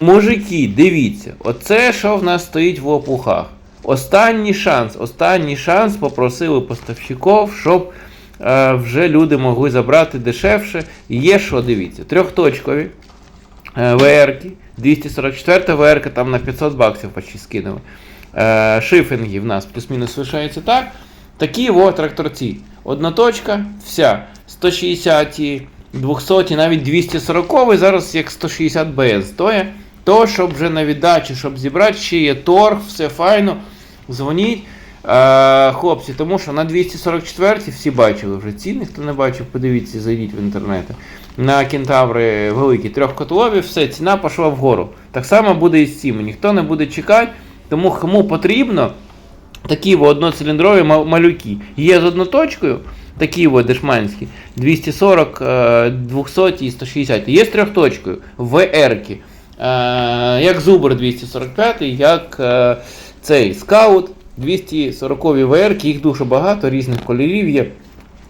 Мужики, дивіться, оце що в нас стоїть в лопухах. Останній шанс, останній шанс попросили поставщиків, щоб е, вже люди могли забрати дешевше. Є що, дивіться, трьохточкові е, ВРки, 244 ВРка там на 500 баксів почти скинули. Е, шифінги в нас плюс-мінус лишається так. Такі от тракторці. Одна точка, вся. 160, 200, навіть 240, зараз як 160 БС стоїть. То, щоб вже на віддачі, щоб зібрати, ще є торг, все файно. Дзвоніть. Е, хлопці, тому що на 244 всі бачили вже ціни, хто не бачив, подивіться, зайдіть в інтернет. На кентаври великі трьохкотлові, все, ціна пішла вгору. Так само буде і з цими. Ніхто не буде чекати, тому кому потрібно, такі одноциліндрові малюки. Є з одноточкою, такі дешманські, 240, е, 200 і 160. Є з трьохточкою, ВР-ки. Е, як Зубр 245, як е, цей скаут 240 ВР, їх дуже багато, різних кольорів є.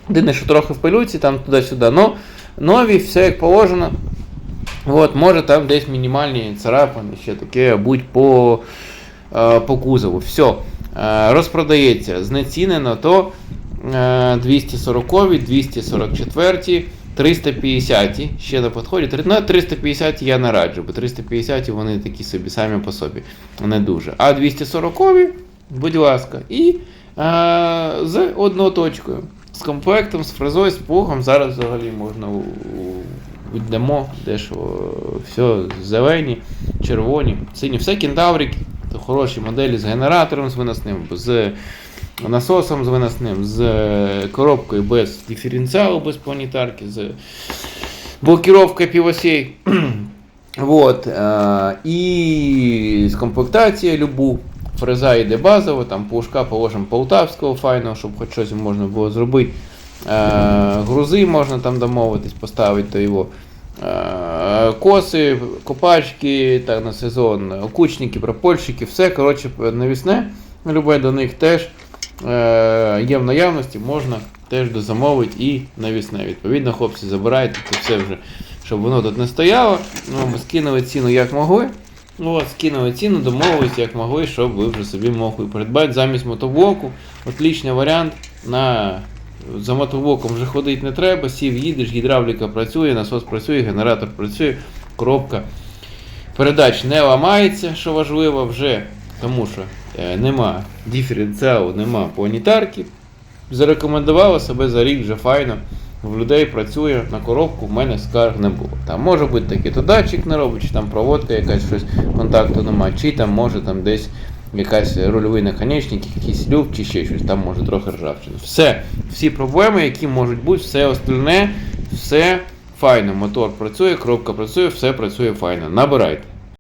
Єдине, що трохи в пилюці, там туди-сюди. Но нові, все як положено. От, може там десь мінімальні царапини, ще таке, будь по, е, по кузову. Все. Розпродається. Знецінено то е, 240, 244, 350 ще на підході. Три- Ну, 350 я не раджу, бо 350 вони такі собі самі по собі не дуже. А 240, будь ласка, і е, з одноточкою. З комплектом, з фрезою, з плугом зараз взагалі можна віддамо дешево. Все зелені, червоні, сині, все кентаврики, хороші моделі з генератором з виносним, з насосом з виносним, з е, коробкою без диференціалу, без планетарки, з блокировкою півосей. Вот, е, і з комплектації любу. Фреза йде базово, там пушка положимо полтавського файного, щоб хоч щось можна було зробити. Е, грузи можна там домовитись, поставити то його. Е, коси, копачки, так, на сезон, окучники, пропольщики, все, коротше, навісне. Любе до них теж е, є в наявності, можна теж дозамовити і навісне. Відповідно, хлопці, забирайте це все вже, щоб воно тут не стояло. Ну, ми скинули ціну як могли. Ну, от, скинули ціну, домовились як могли, щоб ви вже собі могли придбати замість мотоблоку. Отличний варіант. На... За мотоблоком вже ходити не треба, сів, їдеш, гідравліка працює, насос працює, генератор працює, коробка. Передач не ламається, що важливо вже, тому що е, нема диференціалу, нема планетарки. Зарекомендувала себе за рік вже файно. В людей працює на коробку, в мене скарг не було. Там може бути такий то датчик не робить, чи там проводка якась щось контакту немає, чи там може там десь якась рульовий наконечник, якийсь люк чи ще щось, там може трохи ржавчина. Все, всі проблеми, які можуть бути, все остальне, все файно. Мотор працює, коробка працює, все працює файно. Набирайте.